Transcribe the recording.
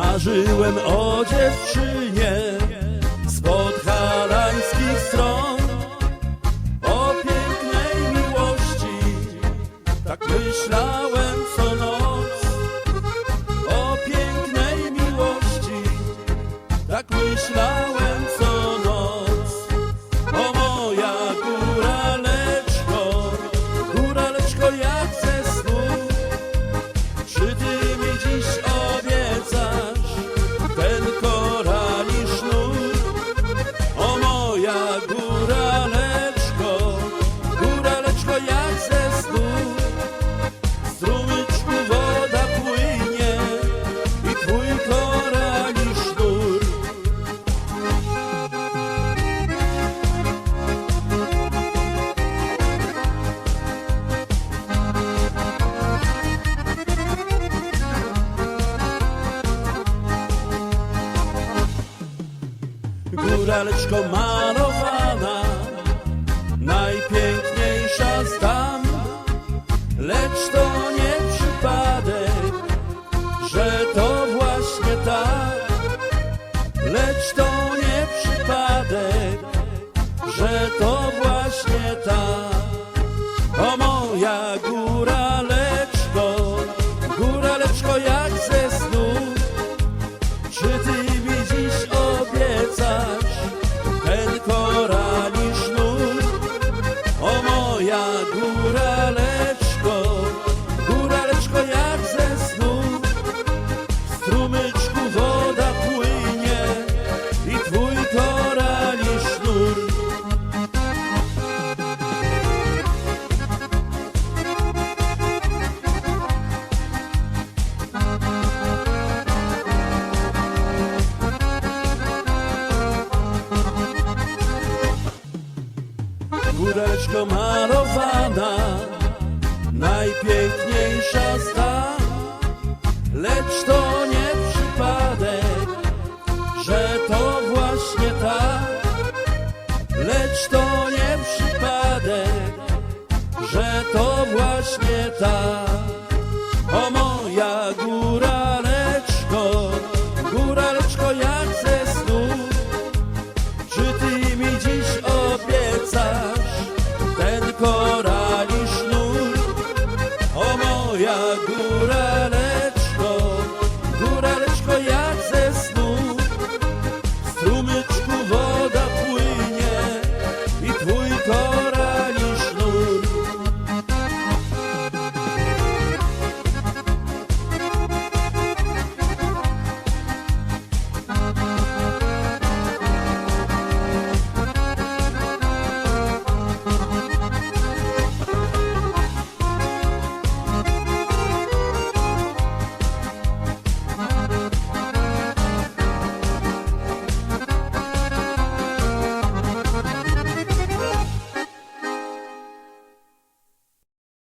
Marzyłem o dziewczynie Góraleczko malowana, najpiękniejsza z dam, lecz to nie przypadek, że to właśnie tak, lecz to nie przypadek, że to właśnie tak. O moja góraleczko, góraleczko jak córeczko malowana, najpiękniejsza z tak, lecz to nie przypadek, że to właśnie tak, lecz to nie przypadek, że to właśnie tak, o moja góra.